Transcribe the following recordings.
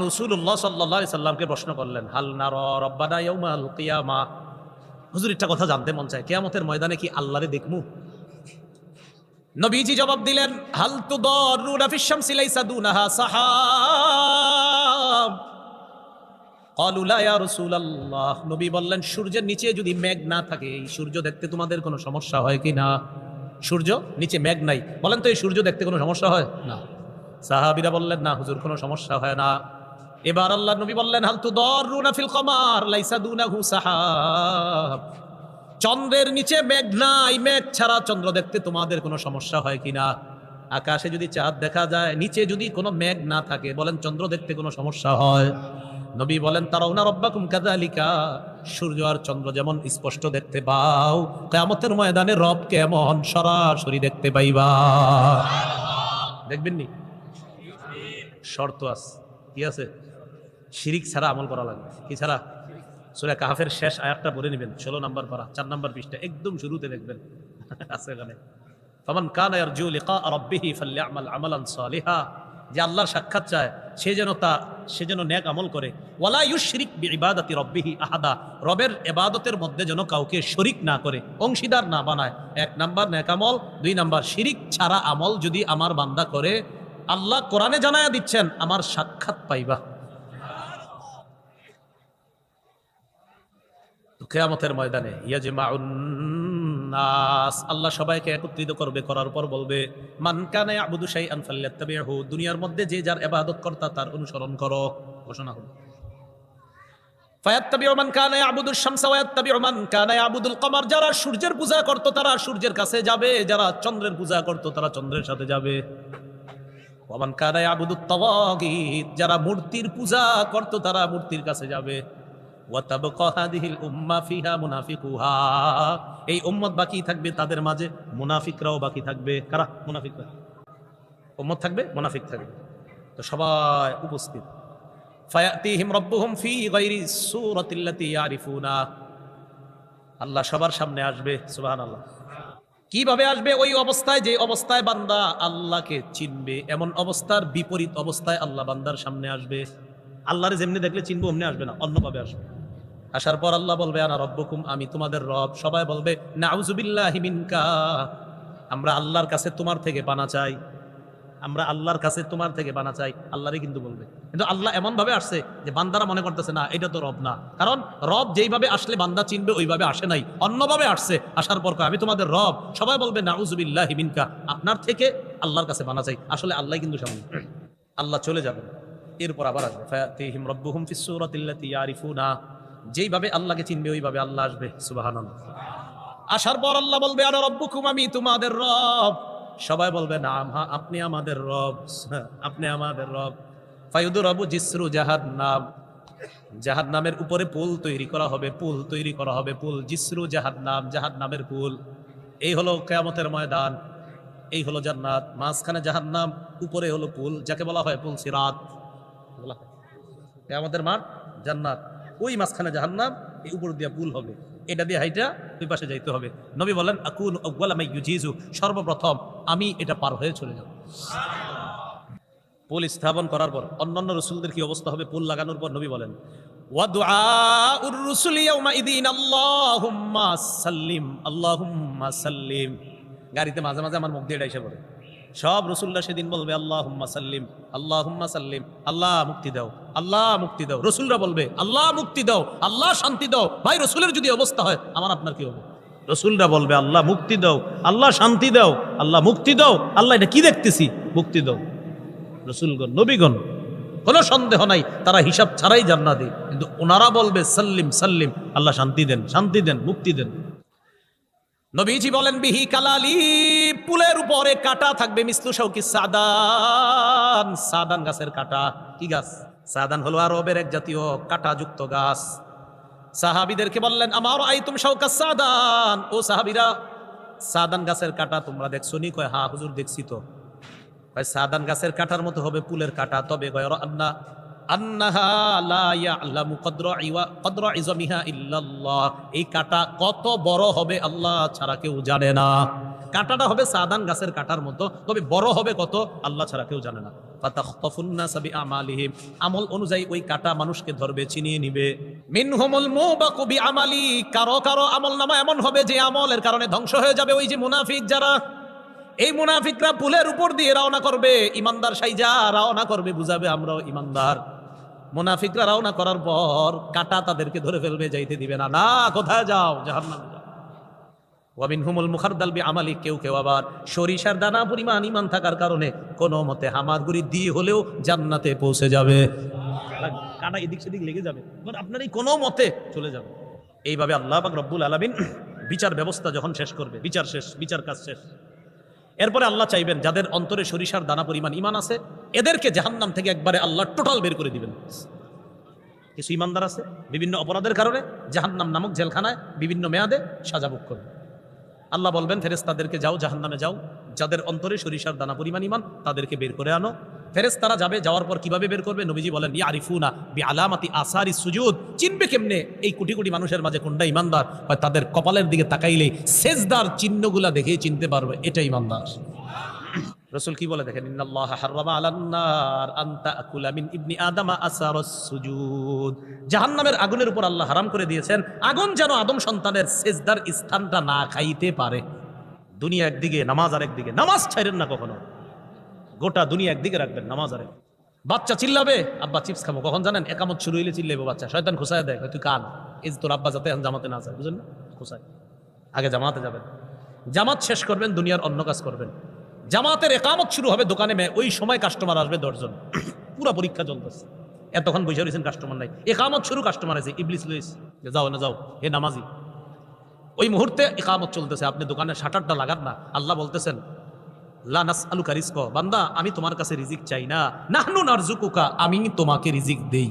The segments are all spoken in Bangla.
রসুল্লাহ সাল্লাহ সাল্লামকে প্রশ্ন করলেন, হাল নার রব্বানা ইয়াউমাল কিয়ামা? হুজুর, একটা কথা জানতে মন চায়, কিয়ামতের ময়দানে কি আল্লাহরে দেখমু? নবীজি জবাব দিলেন, হাল তুদরুনা ফিশ শামসি লাইসা দুনাহা সাহাব। ক্বালু, লা ইয়া রাসূলুল্লাহ। নবী বললেন, সূর্যের নিচে যদি মেঘ না থাকে, এই সূর্য দেখতে তোমাদের কোনো সমস্যা হয় কি না? সূর্য নিচে মেঘ নাই। বলেন তো, এই সূর্য দেখতে কোনো সমস্যা হয়? না। সাহাবীরা বললেন, না হুজুর, কোনো সমস্যা হয় না। এবার আল্লাহ নবী বললেন, হাল তুদরুনা ফিল কমার, লাইসা দুনাহু সাহাব। চন্দ্রের নিচে মেঘ নাই, মেঘ ছাড়া চন্দ্র দেখতে তোমাদের কোনো সমস্যা হয় কিনা? আকাশে যদি চাঁদ দেখা যায়, নিচে যদি কোনো মেঘ না থাকে, বলেন চন্দ্র দেখতে কোনো সমস্যা হয়? নবী বলেন তারা ওনার রব্বাকুম কাদালিকা সূর্য আর চন্দ্র যেমন স্পষ্ট দেখতে পাও কেমতের ময়দানে রব কেমন সরাসরি দেখতে পাইবা। দেখবেন নি শর্ত আছে। কি আছে? শিরিক ছাড়া আমল করা লাগবে। কি ছাড়া? সুরা কাহাফের শেষ আয়াতটা পড়ে নেবেন। ষোলো নম্বর পারা, চার নম্বর পৃষ্ঠা, একদম শুরুতে দেখবেন। আছে এখানে। ফামান কানা ইয়ারজু লিকা রাব্বিহি ফালইআমাল আমালান সালিহা। যে আল্লাহর সাক্ষাৎ চায়, সে যেন তা, সে যেন নেক আমল করে। ওয়ালা ইউশরিক বিইবাদাতি রাব্বিহি আহাদা। রবের এবাদতের মধ্যে যেন কাউকে শরিক না করে, অংশীদার না বানায়। এক নাম্বার নেক আমল, দুই নাম্বার শিরিক ছাড়া আমল যদি আমার বান্দা করে, আল্লাহ কোরআনে জানায়া দিচ্ছেন, আমার সাক্ষাৎ পাইবা। কেয়ামতের ময়দানে ইয়াজমাউন্নাস আল্লাহ সবাইকে একত্রিত করবে, করার পর বলবে, মান কানা ইয়াবুদু শাইআন ফাল্যাত্তাবিহু দুনিয়ার মধ্যে যে যার ইবাদত কর্তা তার অনুসরণ করো। ঘোষণা হলো। যারা সূর্যের পূজা করত তারা সূর্যের কাছে যাবে, যারা চন্দ্রের পূজা করত তারা চন্দ্রের সাথে যাবে। ওমান কানা ইয়াবুদুত তাওয়াগীত যারা মূর্তির পূজা করত তারা মূর্তির কাছে যাবে। এই উম্মত বাকি থাকবে তাদের মাঝে, মুনাফিকরাও বাকি থাকবে। কারা? মুনাফিকরা। উম্মত থাকবে, মুনাফিক থাকবে। তো সবাই উপস্থিত। ফায়াতিহিম রব্বুহুম ফি গায়রি সূরাতিল্লাতী ইয়ারিফুনা। আল্লাহ সবার সামনে আসবে, সুবহানাল্লাহ। কীভাবে আসবে? ওই অবস্থায়, যে অবস্থায় বান্দা আল্লাহকে চিনবে, এমন অবস্থার বিপরীত অবস্থায় আল্লাহ বান্দার সামনে আসবে। আল্লাহরে যেমনি দেখলে চিনবো, অমনি আসবে না, অন্যভাবে আসবে। আসার পর আল্লাহ বলবে, আনা রব্বকুম, আমি তোমাদের রব। সবাই বলবে নাউজুবিল্লাহি মিনকা। আমরা আল্লাহর কাছে তোমার থেকে পানা চাই। আমরা আল্লাহর কাছে তোমার থেকে বানা চাই। আল্লাহরই কিন্তু বলবে। কিন্তু আল্লাহ এমন ভাবে আসছে যে বান্দারা মনে করতেছে, না, এটা তো রব না। কারণ রব যেইভাবে আসলে বান্দা চিনবে, ওইভাবে আসে নাই। অন্যভাবে আসছে, আসার পর আমি তোমাদের রব। সবাই বলবে নাউজুবিল্লাহ মিনকা। আপনার থেকে আল্লাহর কাছে বানা চাই। আসলে আল্লাহ কিন্তু সামনে। আল্লাহ চলে যাবেন। এরপর আবার আসবে, ফায়াতিহিম রব্বুহুম ফিস সূরাতিল্লাতী ইয়ারিফুনা। যেইভাবে আল্লাহকে চিনবে, ওইভাবে আল্লাহ আসবে, সুবহানাল্লাহ। আসার পর আল্লাহ বলবে, আনা রব্বুকুম, আমি তোমাদের রব। সবাই বলবে না হ্যাঁ আপনি আমাদের রব। আপনি আমাদের রব। ফায়ুদুর রবু জিসরু জাহাদ নাম জাহাদ নামের উপরে পুল তৈরি করা হবে, পুল তৈরি করা হবে, পুল। জিসরু জাহাদ নাম জাহাদ নামের পুল। এই হলো কেয়ামতের ময়দান। এই হলো জান্নাত। মাঝখানে জাহাদ নাম উপরে হলো পুল, যাকে বলা হয় পুল সিরাত। বলা হয়। কেয়ামতের মাঠ, জান্নাত। ওই মাঝখানে জাহান্নাম, এই উপর দিয়ে পুল হবে। এটা দিয়ে হাইটা ওই পাশে যাইতে হবে। নবী বলেন, আকুন আউ্বালামাই ইউজিজু সর্বপ্রথম আমি এটা পার হয়ে চলে যাব। পুল স্থাপন করার পর, অন্যান্য রসুলদের কি অবস্থা হবে? পুল লাগানোর পর নবী বলেন সাল্লিম গাড়িতে মাঝে মাঝে আমার মুখ দিয়ে এসে পড়ে। সব রসুল্লাহ সেদিন বলবে আল্লাহ সাল্লিম আল্লাহ সাল্লিম, আল্লাহ মুক্তি দাও, আল্লাহ মুক্তি দাও। রসুলরা বলবে, আল্লাহ মুক্তি দাও, আল্লাহ শান্তি দাও। ভাই, রসুলের যদি অবস্থা হয়, আমার আপনার কি হবে রসুলরা বলবে, আল্লাহ মুক্তি দাও, আল্লাহ শান্তি দাও, আল্লাহ মুক্তি দাও, আল্লাহ এটা কি দেখতেছি? মুক্তি দাও। রসুলগণ, নবীগণ, কোনো সন্দেহ নাই, তারা হিসাব ছাড়াই জান্নাতি। কিন্তু ওনারা বলবে, সাল্লিম সাল্লিম, আল্লাহ শান্তি দেন শান্তি দেন, মুক্তি দেন। নবীজি বলেন, বিহি কালালি, পুলের উপরে কাটা থাকবে, মিসলু শৌকি সাদান। সাদান গাছের কাটা, কি গাছ? সাদান হলো আরবের এক জাতীয় কাটাযুক্ত গাছ। সাহাবিদেরকে বললেন আমার আই তুমি শৌকা সাদান। ও সাহাবিরা, সাদান গাছের কাটা তোমরা দেখছ নি? কয় হা হুজুর দেখছি তো। কয়, সাদান গাছের কাটার মতো হবে পুলের কাটা। তবে গয়র আন্না এই কাটা কত বড় হবে আল্লাহ ছাড়া কেউ জানে না। কাঁটাটা হবে সাদান গাছের কাটার মতো, তবে বড় হবে কত আল্লাহ ছাড়া কেউ জানে না। আমল অনুযায়ী ওই কাটা মানুষকে ধরবে চিনিয়ে নিবে। মিনহুমুল মুবাকু বিআমালি। কারও কারও আমল নামা এমন হবে যে আমলের কারণে ধ্বংস হয়ে যাবে ওই যে মুনাফিক যারা। এই মুনাফিকরা পুলের উপর দিয়ে রওনা করবে। ইমানদার সাইজা রওনা করবে, বুঝাবে আমরাও ইমানদার। মুনাফিকরা রওনা করার পর কাটা তাদেরকে ধরে ফেলবে, যাইতে দিবে না। না, কোথায় যাও? জাহান্নামে যাও। ওয়াবিন হুমুল মুখারদাল বি আমালি কেউ কেউ আবার সরিষার দানা পরিমাণ ইমান থাকার কারণে কোনো মতে হামাগুড়ি দিয়ে হলেও জান্নাতে পৌঁছে যাবে। কাটা এদিক সেদিক লেগে যাবে। আপনার এই কোনো মতে চলে যাবে। এইভাবে আল্লাহ রব্বুল আলামিন বিচার ব্যবস্থা যখন শেষ করবে, বিচার শেষ, বিচার কাজ শেষ। এরপরে আল্লাহ চাইবেন, যাদের অন্তরে সরিষার দানা পরিমাণ ইমান আছে, এদেরকে জাহান্নাম থেকে একবারে আল্লাহ টোটাল বের করে দিবেন। কিছু ইমানদার আছে, বিভিন্ন অপরাধের কারণে জাহান্নাম নামক জেলখানায় বিভিন্ন মেয়াদে সাজাভোগ করবে। আল্লাহ বলবেন ফেরেস তাদেরকে যাও, জাহান্নামে যাও, যাদের অন্তরে সরিষার দানা পরিমাণ ইমান তাদেরকে বের করে আনো। ফেরেস্তারা যাবে, যাওয়ার পর কীভাবে বের করবে? নবীজি বলেন ইয়া আরিফুনা বি আলামাতি আসারি সুজুদ। চিনবে কেমনে? এই কোটি কোটি মানুষের মাঝে কোনটা ইমানদার হয় তাদের কপালের দিকে তাকাইলে সেজদার চিহ্নগুলা দেখে চিনতে পারবে, এটা ইমানদার রসুল কি বলে দেখেন? ইন্নাল্লাহ হাররামা আলান্নার আনতা আকুলা মিন ইবনি আদামা আসারস সুজুদ। জাহান্নামের আগুনের উপর আল্লাহ হারাম করে দিয়েছেন। আগুন যেন আদম সন্তানের সেজদার স্থানটা না খাইতে পারে। দুনিয়া একদিকে, নামাজ আর একদিকে নামাজ ছাইরেন না কখনো। গোটা দুনিয়া একদিকে রাখবেন নামাজ আরে। বাচ্চা চিল্লাবে আব্বা চিপস খাব। কখন জানেন? একামত শুরু হইলে চিল্লাবে বাচ্চা। শয়তান খুসায় দেয় কয়, তুই কান এই যে তোর আব্বা যাতে এখন জামাতে না যায় বুঝলেন না? আগে জামাতে যাবেন। জামাত শেষ করবেন দুনিয়ার অন্য কাজ করবেন। জামাতের একামত শুরু হবে দোকানে মেয়ে ওই সময় কাস্টমার আসবে দশজন। পুরো পরীক্ষা চলতেছে। এতক্ষণ বসে রয়েছেন কাস্টমার নাই। একামত শুরু কাস্টমার আছে ইবলিস লুইস। যাও না যাও হে নামাজি। ওই মুহূর্তে একামত চলতেছে। আপনি দোকানে শাটারটা লাগান না। আল্লাহ বলতেছেন লা নাস আলু বান্দা, আমি তোমার কাছে রিজিক চাই না। নাহনু নারজুকুকা আমি তোমাকে রিজিক দেই।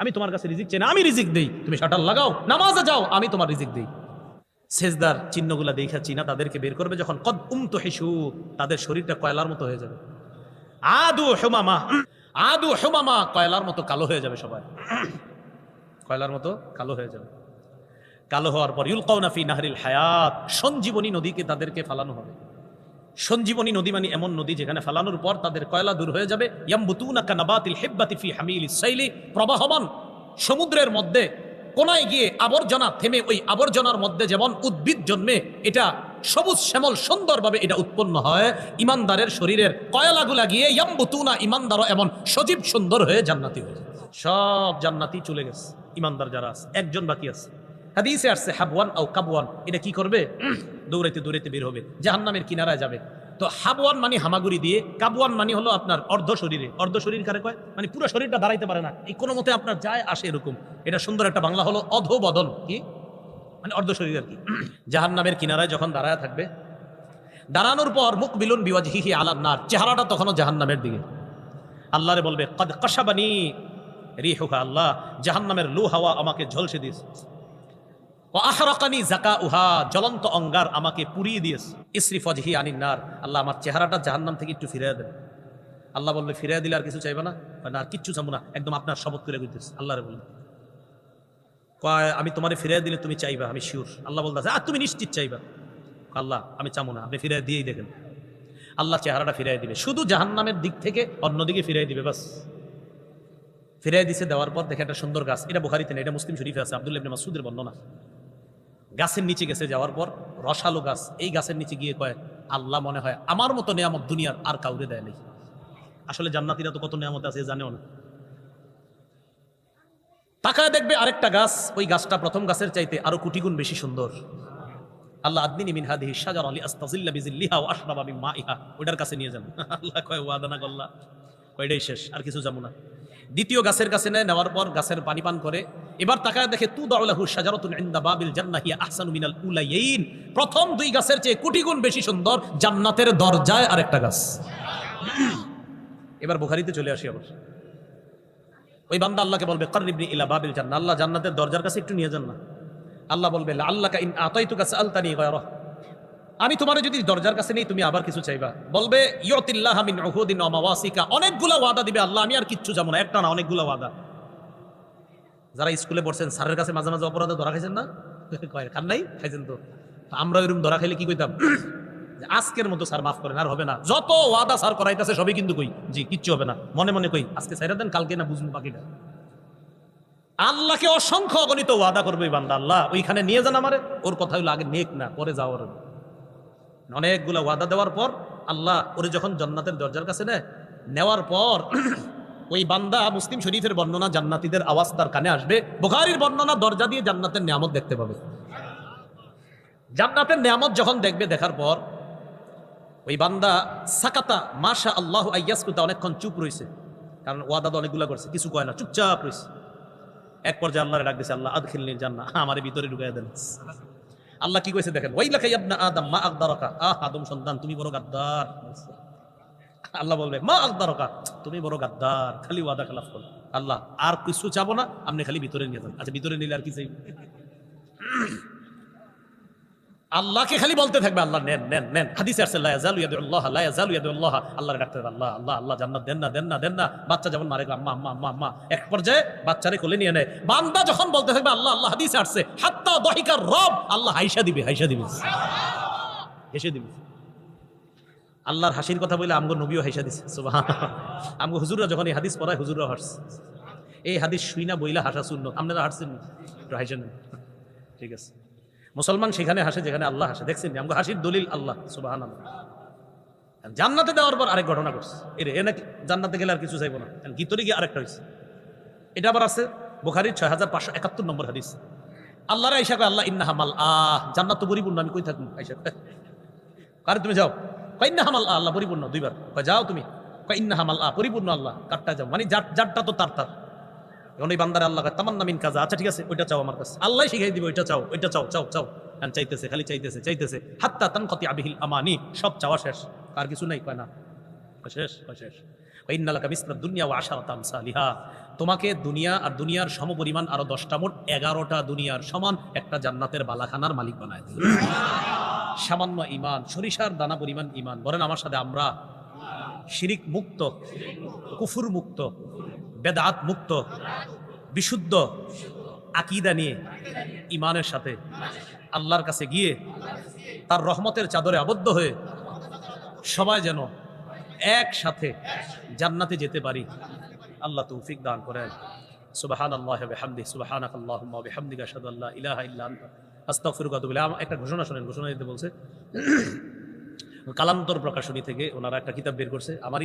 আমি তোমার কাছে রিজিক চাই না, আমি রিজিক দেই। তুমি শাটার লাগাও, নামাজে যাও, আমি তোমার রিজিক দেই। সেজদার চিহ্নগুলা দেখা চিনা, তাদেরকে বের করবে যখন কদ উমতো হেসু, তাদের শরীরটা কয়লার মতো হয়ে যাবে। আদু হেমামা আদু হেমামা, কয়লার মতো কালো হয়ে যাবে সবাই। কয়লার মতো কালো হয়ে যাবে। কালো হওয়ার পর ইউল কৌনাফি নাহরিল হায়াত, সঞ্জীবনী নদীকে তাদেরকে ফালানো হবে। সঞ্জীবনী নদী মানে এমন নদী যেখানে ফালানোর পর তাদের কয়লা দূর হয়ে যাবে। ইসাইলি প্রবাহমান সমুদ্রের মধ্যে কোনায় গিয়ে আবর্জনা থেমে ওই আবর্জনার মধ্যে যেমন উদ্ভিদ জন্মে, এটা সবুজ শ্যামল সুন্দরভাবে এটা উৎপন্ন হয়। ইমানদারের শরীরের কয়লাগুলা গিয়ে ইয়াম্বুতুনা ইমানদারও এমন সজীব সুন্দর হয়ে জান্নাতি হয়ে। সব জান্নাতি চলে গেছে। ইমানদার যারা আছে, একজন বাকি আছে। হাদিসে আসছে, হাবওয়ান ও কাবওয়ান, এটা কি করবে? দৌড়াইতে দৌড়াইতে বের হবে, জাহান্নামের কিনারায় যাবে। তো হাবওয়ান মানে হামাগুড়ি দিয়ে, কাবওয়ান মানে হলো আপনার অর্ধ শরীরে। অর্ধ শরীর কারে কয়? মানে পুরো শরীরটা দাঁড়াইতে পারে না। এই কোনো মতে আপনার যায়, আসে এরকম। এটা সুন্দর একটা বাংলা হলো অধবদন কি? মানে অর্ধ শরীর আর কি। জাহান্নামের কিনারায় যখন দাঁড়ায় থাকবে, দাঁড়ানোর পর মুখ বিলুন বিওয়াজহিহি নার, চেহারাটা তখনও জাহান্নামের দিকে। আল্লাহরে বলবে, কদ রি রিহুকা আল্লাহ, জাহান্নামের লু হাওয়া আমাকে ঝলসে দিয়েছে। ও আহরাকানি জাকা উহা জ্বলন্ত অঙ্গার আমাকে পুড়িয়ে দিয়েছে। ইসরি ফজহি আনিন্নার আল্লাহ আমার চেহারাটা জাহান্নাম থেকে একটু ফিরিয়ে দেন। আল্লাহ বলবে ফিরিয়ে দিলে আর কিছু চাইবে না? না, আর কিচ্ছু চাবো না। একদম আপনার শপথ করে দিতেছে আল্লাহরে বলবে কয়, আমি তোমার ফিরিয়ে দিলে তুমি চাইবা, আমি শিওর আল্লাহ বলতেছে, আর তুমি নিশ্চিত চাইবা? আল্লাহ, আমি চাবো না। আপনি ফিরিয়ে দিয়েই দেখেন। আল্লাহ চেহারাটা ফিরিয়ে দিবে। শুধু জাহান্নামের দিক থেকে অন্যদিকে ফিরিয়ে দিবে, বাস। ফিরিয়ে দিছে, দেওয়ার পর দেখে একটা সুন্দর গাছ। এটা বুখারিতে নেই, এটা মুসলিম শরীফে আছে। আব্দুল্লাহ মাসুদের বর্ণনা। গাছের নিচে গেছে যাওয়ার পর রসালো গাছ, এই গাছের নিচে গিয়ে কয়, আল্লাহ মনে হয় আমার মতো নিয়ামত দুনিয়ার আর কাউরে দেয় নেই। আসলে জান্নাতিরা তো কত নিয়ামত আছে জানেও না। তাকায় দেখবে আরেকটা গাছ, ওই গাছটা প্রথম গাছের চাইতে আরও কোটি গুণ বেশি সুন্দর। আল্লাহ আদনিনি মিন হাদিহি শাজার আলী আস্তাজিল্লা বিজিল্লিহা ও আশরাবা মিন মাইহা। ওইটার কাছে নিয়ে যান। আল্লাহ কয়, ওয়াদা না করলা। কয়টাই শেষ, আর কিছু যাব না। দ্বিতীয় গাছের কাছে নেয়, নেওয়ার পর গাছের পানি পান করে। এবার তাকায় দেখে তু দাউলাহু শাজারাতুন ইনদা বাবিল জান্নাহ, হিয়া আহসানু মিনাল উলাইয়িন। প্রথম দুই গাছের চেয়ে কোটি গুণ বেশি সুন্দর জান্নাতের দরজায় আরেকটা গাছ। এবার বুখারীতে চলে আসি আবার। ওই বান্দা আল্লাহকে বলবে কারিবনি ইলা বাবিল জান্নাহ। আল্লাহ জান্নাতের দরজার কাছে একটু নিয়ে যান না। আল্লাহ বলবে আল্লাহকা ইন আতাইতুকা সাআলতানি গায়রা। আমি তোমার যদি দরজার কাছে নেই, তুমি আবার কিছু চাইবা। বলবে অনেকগুলা ওয়াদা দিবে আল্লাহ, আমি আর কিচ্ছু যাব না। একটা না, অনেকগুলা ওয়াদা। যারা স্কুলে পড়ছেন, স্যারের কাছে মাঝে মাঝে অপরাধে ধরা খাইছেন না? কয়, খান নাই, খাইছেন তো। আমরা এরকম ধরা খাইলে কি কইতাম? আজকের মতো স্যার মাফ করেন, আর হবে না। যত ওয়াদা স্যার করাইতেছে, সবই কিন্তু কই। জি, কিচ্ছু হবে না। মনে মনে কই, আজকে সাইরা দেন, কালকে না বুঝব বাকিটা। আল্লাহকে অসংখ্য অগণিত ওয়াদা করবে বান্দা, আল্লাহ। ওইখানে নিয়ে যান আমারে। ওর কথা হলো আগে নেক না, পরে যাওয়ার অনেকগুলো ওয়াদা দেওয়ার পর আল্লাহ ওরে যখন জান্নাতের দরজার কাছে নেয়, নেওয়ার পর ওই বান্দা মুসলিম শরীফের বর্ণনা জান্নাতীদের আওয়াজ তার কানে আসবে। বোখারির বর্ণনা দরজা দিয়ে জান্নাতের নিয়ামত দেখতে পাবে। জান্নাতের নিয়ামত যখন দেখবে, দেখার পর ওই বান্দা সাকাতা মাশা আল্লাহ আইয়াসকুতা, অনেকক্ষণ চুপ রয়েছে কারণ ওয়াদা তো অনেকগুলো করছে, কিছু কয় না, চুপচাপ রয়েছে এক পর্যায়ে আল্লাহরে ডাক দিছে, আল্লাহ, আদখিলনি জান্না আমারে ভিতরে ঢুকাই দেন। আল্লাহ কি কইছে দেখেন ওই লেখা আপনা আদম, মা আকদারকা আহ, আদম সন্তান, তুমি বড় গাদ্দার। আল্লাহ বলবে, মা আকদারকা তুমি বড় গাদ্দার, খালি ওয়াদা খেলাফ করো। আল্লাহ, আর কিছু চাবো না, আপনি খালি ভিতরে নিয়ে যান। আচ্ছা ভিতরে নিলে আর কি চাইবে? আল্লাহকে খালি বলতে থাকবে আল্লাহ নেন নেন নেন। হাদিসে আসছে লা ইয়াজালু ইয়াদুল্লাহ লা ইয়াজালু ইয়াদুল্লাহ আল্লাহর ডাকতে আল্লাহ আল্লাহ আল্লাহ জান্নাত দেন না দেন না দেন না। বাচ্চা যেমন মারে আম্মা আম্মা আম্মা আম্মা এক পর্যায়ে বাচ্চারে কোলে নিয়ে নেয়। বান্দা যখন বলতে থাকবে আল্লাহ আল্লাহ হাদিসে আসছে হাত্তা দহিকার রব আল্লাহ হাইসা দিবে হাইসা দিবে। হেসে দিবে। আল্লাহর হাসির কথা বলে আমগো নবীও হাইসা দিছে সুবহান আমগো হুজুররা যখন এই হাদিস পড়ায় হুজুররা হাসছে। এই হাদিস শুইনা বইলা হাসা শূন্য আপনারা হাসছেন নি? হাসেন ঠিক আছে। মুসলমান সেখানে হাসে, যেখানে আল্লাহ হাসে। দেখছেন নি? হাসির দলিল আল্লাহ সুবাহান জান্নাতে দেওয়ার পর আরেক ঘটনা করছে এরে এ নাকি জান্নাতে গেলে আর কিছু চাইব না। গীতরে গিয়ে আরেকটা হয়েছে এটা আবার আছে বুখারির ছয় হাজার পাঁচশো একাত্তর নম্বর হাদিস। আল্লাহর আইসা কয়, আল্লাহ ইন্না হামাল আহ, জান্নাত তো পরিপূর্ণ, আমি কই থাকব? আইসা কারে তুমি যাও? কয় ইন্না হামাল আল্লাহ পরিপূর্ণ, দুইবার। কয়, যাও তুমি। কয় ইন্না হামাল আহ, পরিপূর্ণ আল্লাহ, কারটা যাও। মানে যার, যারটা তো তার তার। এখন এই বান্দারে আল্লাহ কয়, তামান্না মিন কাজা আচ্ছা ঠিক আছে ওইটা চাও আমার কাছে। আল্লাহ শিখাই দিবে ওইটা চাও ওইটা চাও চাও চাও। এখন চাইতেছে খালি চাইতেছে চাইতেছে। হাত্তা তান কতি আবিহিল আমানি সব চাওয়া শেষ। আর কিছু নাই? কয় না। শেষ শেষ। দুনিয়া তোমাকে দুনিয়া আর দুনিয়ার সম সমপরিমাণ আরও দশটা মোট এগারোটা দুনিয়ার সমান একটা জান্নাতের বালাখানার মালিক বানায় সামান্য ইমান সরিষার দানা পরিমাণ ইমান বলেন আমার সাথে আমরা শিরিক মুক্ত কুফুর মুক্ত। বেদাত মুক্ত, বিশুদ্ধ আকিদা নিয়ে ইমানের সাথে আল্লাহর কাছে গিয়ে তার রহমতের চাদরে আবদ্ধ হয়ে সবাই যেন একসাথে জান্নাতে যেতে পারি। আল্লাহ তৌফিক দান করেন। সুবাহান আল্লাহ বিহামদি সুবাহানাক আল্লাহুম্মা ওয়া বিহামদিকা, আশহাদু আল্লা ইলাহা ইল্লা আনতা, আস্তাগফিরুকা ওয়া আতুবু ইলাইক। আমার একটা ঘোষণা শোনেন, ঘোষণা দিতে বলছে। কালান্তর প্রকাশনী থেকে ওনারা একটা কিতাব বের করছে, আমারই